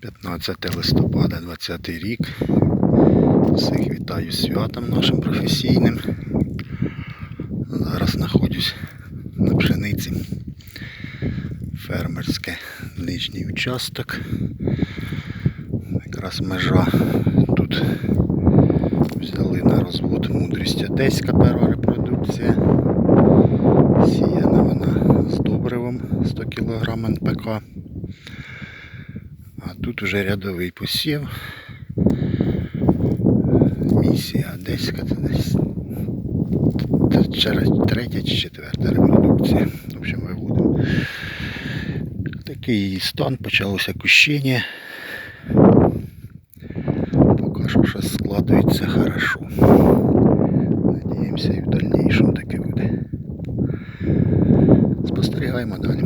15 листопада 20 рік. Всіх вітаю святом нашим професійним. Зараз знаходжусь на пшениці. Фермерське нижній участок. Якраз межа тут взяли на розвод мудрість одеська перша репродукція. Сіяна вона з добривом 100 кг НПК. А тут вже рядовий посів. Місія одеська десь третя чи четверта репродукція. В общем, виводимо. Такий стан, почалося кущення. Поки що складується хорошо. Надіємося і в дальнейшем таке буде. Спостерігаємо далі.